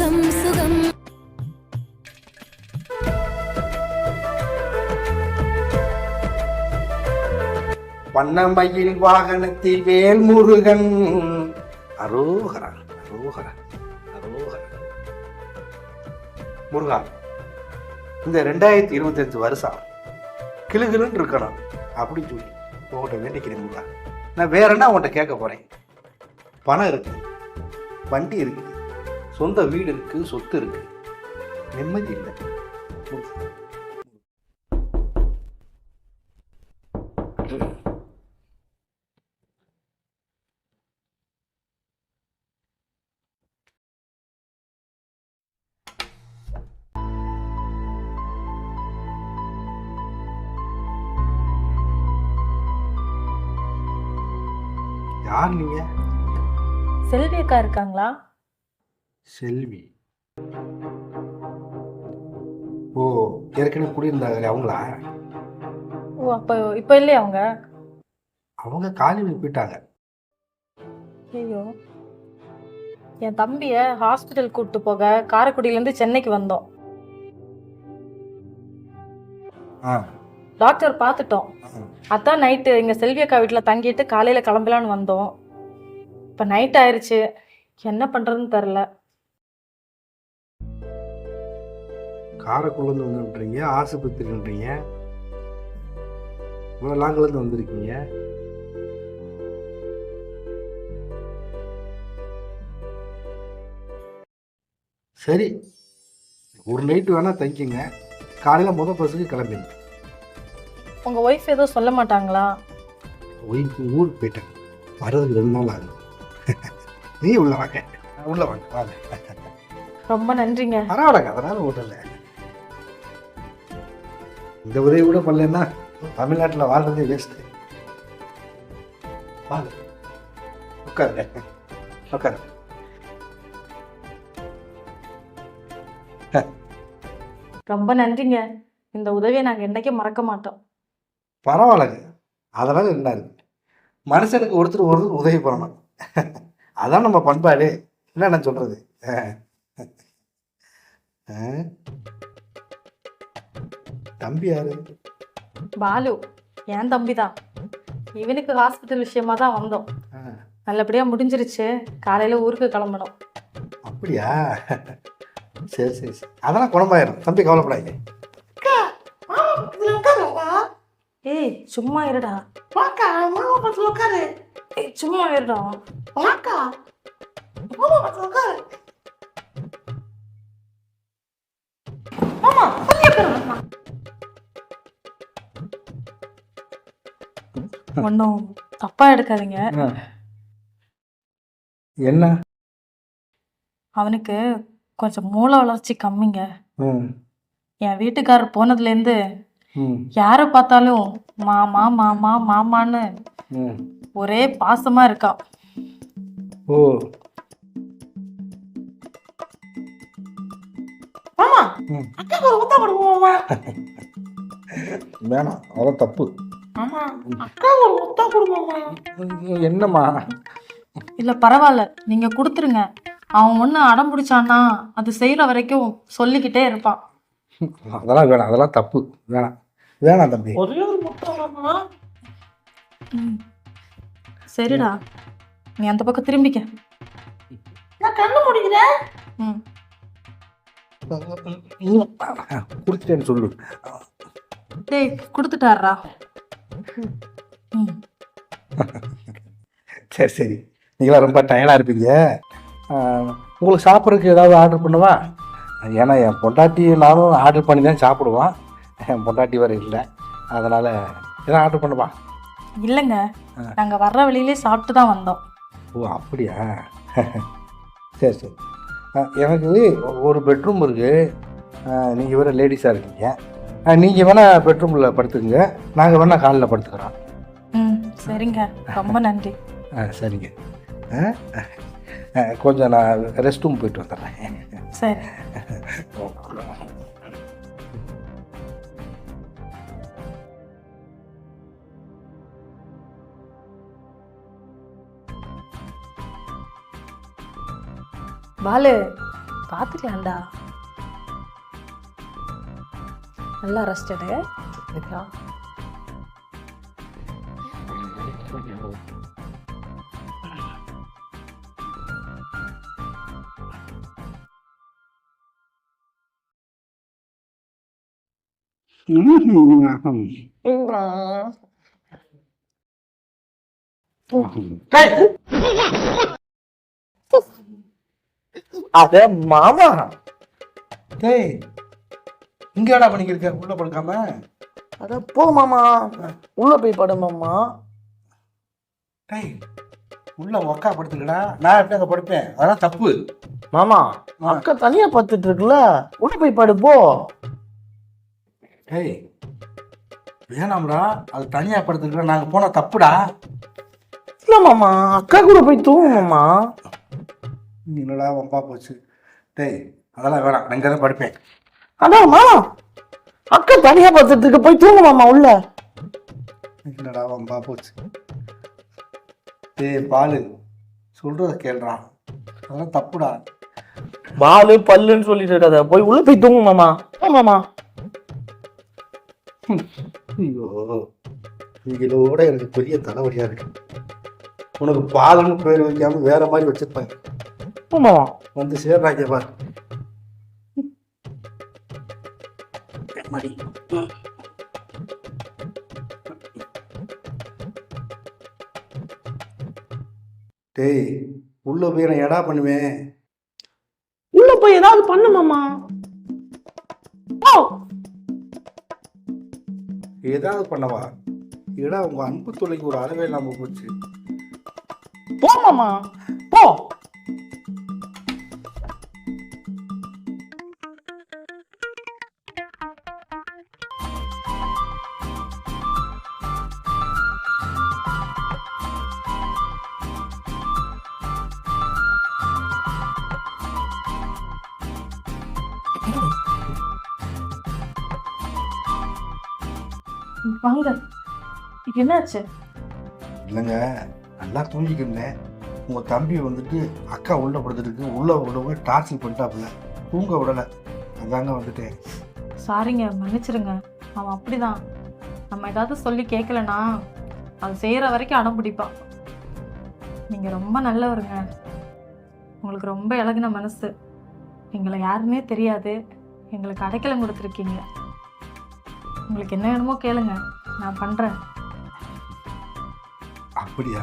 சுகம் சுகம். வண்ணமயில் வாகனத்தில் வேல்முருகன். அரோகரா அரோகரா அரோகரா. முருகா இந்த ரெண்டாயிரத்தி இருபத்தஞ்சு வருஷம் கிளுகிளுன்னு இருக்கணும் அப்படின்னு சொல்லி உங்கள்கிட்ட வேண்டிக்கிறேன் முருகா. நான் வேற என்ன உன்கிட்ட கேட்க போறேன்? பணம் இருக்கு வண்டி இருக்கு. சொந்த வீடு இருக்கு சொத்து இருக்கு. நிம்மதி இல்லை. யார் நீங்க? செல்வி அக்கா இருக்காங்களா? செல்வி. ஓ ஏற்கனவே குடியிருந்தாங்களே அவங்களா? ஓ அப்போ இப்போ இல்லையா அவங்க? அவங்க காலையில் போயிட்டாங்க. ஐயோ. என் தம்பிய ஹாஸ்பிட்டல் கூட்டு போக காரைக்குடியிலேருந்து சென்னைக்கு வந்தோம். ஆ. டாக்டர் பார்த்துட்டோம். அதான் நைட்டு எங்க செல்வி அக்கா வீட்டில் தங்கிட்டு காலையில கிளம்பலான்னு வந்தோம். இப்போ நைட் ஆயிருச்சு. என்ன பண்றதுன்னு தெரில காரைக்குள்ளேருந்து வந்துன்றீங்க ஆஸ்பத்திரின்றீங்க இவ்வளோ லாங்கிலேருந்து வந்திருக்கீங்க. சரி ஒரு நைட்டு வேணால் தங்கிங்க. காலையில் முத பஸ்ஸுக்கு கிளம்பிங்க. உங்க ஒய்ஃப் எதுவும் சொல்ல மாட்டாங்களா? ஒய்ஃபு ஊருக்கு போயிட்டேன் வர்றதுக்கு ரெண்டு நாள் ஆகும் நீ உள்ள வாங்க. உள்ள வாங்க வாங்க. ரொம்ப நன்றிங்க. பரவாயில்லங்க அதனால விடல இந்த உதவி கூட பண்ணலன்னா தமிழ்நாட்டில் வாழ்றதே வேஸ்ட்டு வாங்க. உட்காருங்க. உட்காரு. ரொம்ப நன்றிங்க. இந்த உதவியை நாங்கள் என்னைக்கும் மறக்க மாட்டோம். பரவாயில்லங்க. அதனால என்ன இருக்கு மனுஷனுக்கு ஒருத்தர் ஒருத்தர் உதவி பண்ணணும். அதான் நம்ம பண்பாடு. என்ன நான். அஹ். தம்பி யாரு? பாலு. என் தம்பி தான் இவனுக்கு ஹாஸ்பிட்டல் விஷயமா தான் வந்தோம். நல்லபடியா முடிஞ்சிருச்சு. காலையில ஊருக்கு கிளம்பணும். அப்படியா? சரி சரி சரி. அதெல்லாம் குணமாயிரும். தம்பி கவலைப்படாதீங்க. ஏய் சும்மா இருடா. வாக்கா மாமா உட்காரு. ஏய் சும்மா இருடா. வாக்கா. மாமா பக்கத்துல உட்காரு. மாமா சொல்லி உட்காரு ஒன்றும் தப்பா எடுக்காதீங்க. என்ன? அவனுக்கு கொஞ்சம் மூளை வளர்ச்சி கம்மிங்க. என் வீட்டுக்காரர் போனதுலேருந்து யாரை பார்த்தாலும் மாமா மாமா மாமான்னு ஒரே பாசமா இருக்கான் ஓ. மாமா ஒரு வேணாம் அதான் தப்பு. மாமா அக்காக்கு ஒரு மாமா என்னம்மா? இல்ல பரவாயில்ல. நீங்க கொடுத்துருங்க. அவன் ஒண்ணு அடம் பிடிச்சான்னா அது செய்யற வரைக்கும் சொல்லிக்கிட்டே இருப்பான். அதெல்லாம் வேணாம். அதெல்லாம் தப்பு. வேணாம். வேணாம் தம்பி. ஒரே ஒரு. சரிடா. நீ அந்த பக்கம் திரும்பிக்க நான் கண்ணு முடிக்கிறேன் ம். சொல்லு. டேய் கொடுத்துட்டாரா சரி சரி. நீங்களாம் ரொம்ப டயர்டாக இருப்பீங்க. உங்களுக்கு சாப்பிட்றதுக்கு ஏதாவது ஆர்டர் பண்ணவா? ஏன்னா என் பொண்டாட்டி நானும் ஆர்டர் பண்ணி தான் சாப்பிடுவான் என் பொண்டாட்டி வேறு இல்லை. அதனால் எதாவது ஆர்டர் பண்ணுவா? இல்லைங்க. ஆ. நாங்க வர்ற வழியிலே சாப்பிட்டு தான் வந்தோம். ஓ அப்படியா? சரி சரி. எனக்கு ஒரு பெட்ரூம் இருக்குது நீங்கள் வேறு லேடிஸாக இருக்கீங்க. நீங்கள் வேணால் பெட்ரூமில் படுத்துக்குங்க. நாங்கள் வேணால் காலில் படுத்துக்கிறோம். ம் சரிங்க. ரொம்ப நன்றி. ஆ சரிங்க. ஆ ஆ, கொஞ்சம் நான் ரெஸ்ட் ரூம் போயிட்டு வந்துடுறேன். சரி. பாலு பார்த்துக்கலாம்டா நல்லா ரெஸ்டடு அட மாமா! டேய் இங்க என்னடா பண்ணிக்கிருக்க உள்ள படுக்காம? அட போ மாமா. உள்ள போய் படு மாமா. டேய் உள்ள ஒக்கா படுத்துக்கடா. நான் எப்படி அங்க படுப்பேன்? அதெல்லாம் தப்பு. மாமா. அக்கா தனியா பத்துட்டு இருக்குல்ல உள்ள போய் படு போ. டேய் வேணாம்டா. அது தனியா படுத்துக்கிற நாங்க போனா தப்புடா. இல்ல மாமா அக்கா கூட போய் தூங்கு மாமா. நீ என்னடா வம்பா போச்சு. டேய் அதெல்லாம் வேணாம். நான் இங்க தான் படுப்பேன். அதான் மாமா. அக்கா தனியா பத்துட்டு இருக்கு போய் தூங்கு மாமா உள்ள. என்னடா வம்பா போச்சு. டேய் பாலு. சொல்றத கேள்றான் அதெல்லாம் தப்புடா. பாலு பல்லுன்னு சொல்லிட்டு இருக்காத. போய் உள்ள போய் தூங்கு மாமா. போ மாமா. ஐயோ. இவங்களோட எனக்கு பெரிய தலைவலியா இருக்கு. உனக்கு பாலுன்னு பேர் வைக்காம வேற மாதிரி வச்சிருப்பாங்க. போ மாமா. வந்து சேர்றாங்க பாரு. மடி டேய் உள்ள போய் நான் எடா பண்ணுவேன்? உள்ள போய் ஏதாவது பண்ணு மாமா. போ. ஏதாவது பண்ணவா? ஏடா உங்க அன்பு தொலைக்கு ஒரு அளவே இல்லாம போச்சு. போ மாமா. போ. வாங்க என்னாச்சு? இல்லைங்க நல்லா தூங்கிக்கிருந்தேன் உங்க தம்பி வந்துட்டு அக்கா உள்ள படுத்துட்டு உள்ள உள்ளவங்க டார்ச்சர் பண்ணிட்டாப்புல. தூங்க விடலை. அதாங்க வந்துட்டேன். சாரிங்க மன்னிச்சிருங்க. அவன் அப்படிதான். நம்ம ஏதாவது சொல்லி கேட்கலனா அது செய்கிற வரைக்கும் அடம் பிடிப்பான். நீங்கள் ரொம்ப நல்லவருங்க. உங்களுக்கு ரொம்ப இழகுன மனசு. எங்களை யாருன்னே தெரியாது. எங்களுக்கு அடைக்கலம் கொடுத்துருக்கீங்க. உங்களுக்கு என்ன வேணுமோ கேளுங்க. நான் பண்ணுறேன் அப்படியா?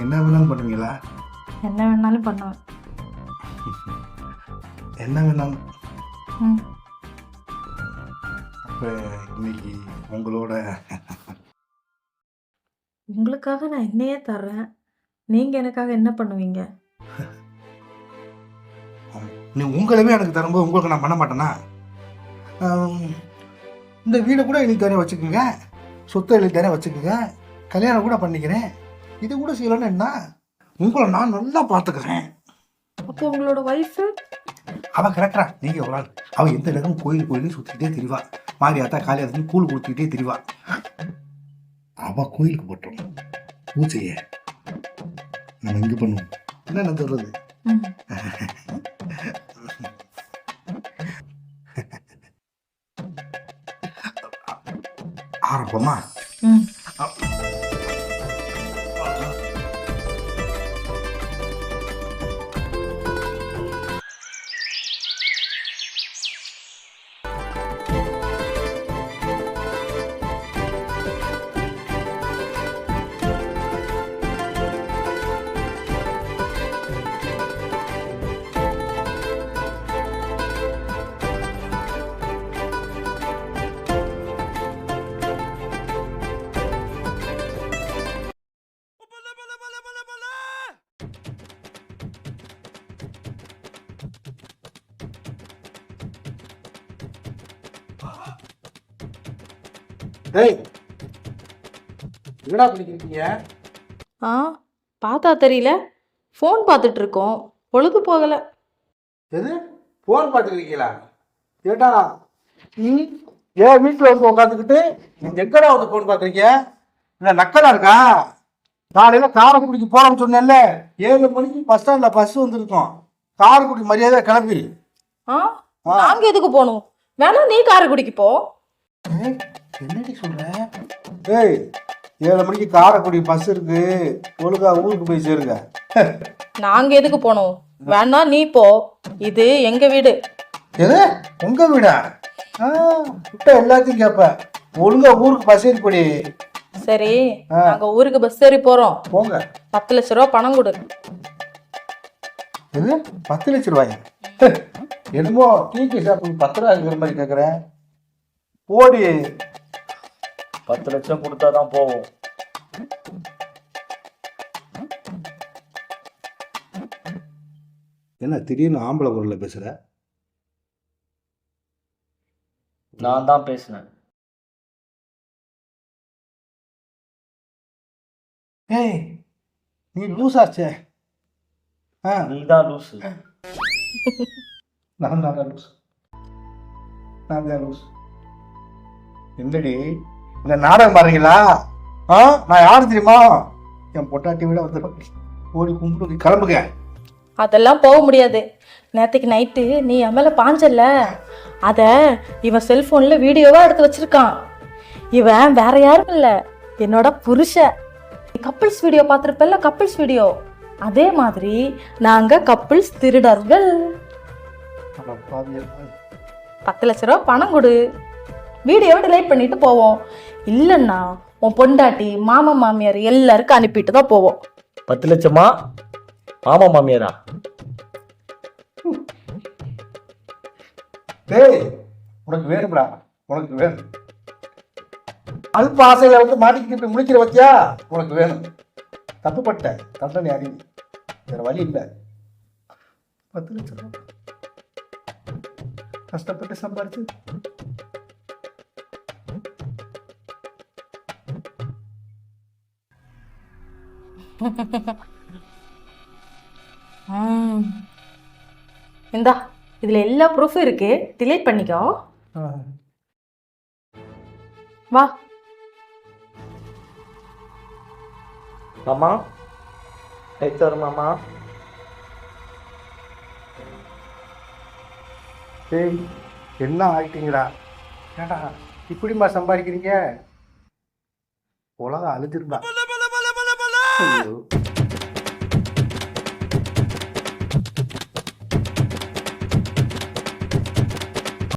என்ன வேணாலும் பண்ணுவீங்களா? என்ன வேணாலும் பண்ணுவேன். என்ன வேணாலும். ம். அப்போ இன்னைக்கு உங்களோட உங்களுக்காக நான் என்னையே தர்றேன். நீங்கள் எனக்காக என்ன பண்ணுவீங்க? நீ உங்களவே எனக்கு தரும்போது உங்களுக்கு நான் பண்ண மாட்டேனா? இந்த வீடை கூட எனக்கு தனியாக வச்சுக்கோங்க. சொத்தை எழுதி தனியாக வச்சுக்கோங்க. கல்யாணம் கூட பண்ணிக்கிறேன். இது கூட செய்யலன்னு என்ன? உங்களை நான் நல்லா பார்த்துக்கிறேன். அப்போ உங்களோட ஒய்ஃபு அவ கிடக்குறா நீங்க ஒரு ஆள் அவ எந்த இடமும் கோயில் கோயிலும் சுத்திக்கிட்டே திரிவா. மாரியாத்தா காளியாத்தா கூழ் கொடுத்துக்கிட்டே திரிவா. அவ கோயிலுக்கு போட்டோம். பூஜைய நம்ம இங்க பண்ணுவோம். என்ன சொல்றது ம் ஆரம்பமா ம் டேய் என்னடா பண்ணிக்கிறீங்க ஆ பார்த்தா தெரியல. ஃபோன் பார்த்துட்டு இருக்கோம் பொழுது போகலை. எது? போன் பார்த்துக்கிறீங்களா ஏட்டா ம். ஏன் வீட்டில் வந்து உட்காந்துக்கிட்டு எங்கடா வந்து போன் பார்க்குறீங்க? இல்லை நக்கலா இருக்கா? காலையில் காரைக்குடிக்கு போகிறோம்னு சொன்னேன்ல. ஏழு மணிக்கு பஸ் ஸ்டாண்டில் பஸ் வந்திருக்கோம். காரைக்குடி மரியாதை கிளம்பிடு ஆ ஆ. நாங்க எதுக்கு போகணும்? வேணா நீ காரைக்குடிக்கு போ. என்னடி சொல்ற? ஏய் ஏழு மணிக்கு காரைக்குடி பஸ் இருக்கு. ஒழுங்கா ஊருக்கு போய் சேருங்க. நாங்க எதுக்கு போகணும் வேணா நீ போ. இது எங்க வீடு? எது? உங்க வீடா? ஆ விட்ட எல்லாத்தையும் கேட்ப ஒழுங்கா ஊருக்கு பஸ் ஏறி போடி. சரி. நாங்க ஊருக்கு பஸ் ஏறி போறோம். போங்க. பத்து லட்ச ரூபா பணம் கொடு. எது? பத்து லட்ச ரூபாயா? என்னமோ டீக்கு ஷாப்புக்கு பத்து ரூபா இருக்கிற மாதிரி கேட்குறேன் போடி. பத்து லட்சம் கொடுத்தாதான் போவோம். என்ன திடீர்னு ஆம்பளை குரலில் பேசுகிற நான் தான் பேசினேன். ஏய் நீ லூசாச்சே ஆ. நீ தான் லூசு நான் தான் லூஸ் நான் தான் லூஸ் என்னடி? இந்த நாடகம் பாருங்களா? ஆ நான் யார் தெரியுமா? என் பொட்டாட்டி விட வந்து ஓடி கும்பிட்டு கிளம்புங்க. அதெல்லாம் போக முடியாது. நேற்றுக்கு நைட்டு நீ என் மேலே பாஞ்சல்ல. அதை இவன் செல்ஃபோனில் வீடியோவாக எடுத்து வச்சிருக்கான். இவன் வேற யாரும் இல்லை. என்னோட புருஷன் கப்பிள்ஸ் வீடியோ பார்த்துருப்பல்ல கப்பிள்ஸ் வீடியோ அதே மாதிரி நாங்கள் கப்பிள்ஸ் திருடர்கள். பத்து லட்ச ரூபா பணம் கொடு. வீடியோவை டிலைட் பண்ணிட்டு போவோம். இல்லைன்னா உன் பொண்டாட்டி மாமா மாமியார் எல்லாருக்கும் அனுப்பிட்டு தான் போவோம். பத்து லட்சமா? ஆமா மாமியாரா? டேய் உனக்கு வேணும்டா. உனக்கு வேணும். அல்ப ஆசையில வந்து மாட்டிக்கிட்டு இப்படி முடிக்கிற வச்சியா? உனக்கு வேணும். தப்புப்பட்ட தண்டனை அறிவு. வேற வழி இல்லை. பத்து லட்சம். கஷ்டப்பட்டு சம்பாரிச்சு. இந்தா இதில் எல்லா ப்ரூஃபும் இருக்கு. டிலைட் பண்ணிக்கோ. வா. மாமா. ரைட் மாமா. டேய் என்ன ஆயிட்டீங்கடா? ஏடா இப்படிமா சம்பாதிக்கிறீங்க? உலகம் அழிஞ்சிருந்தா ஐயோ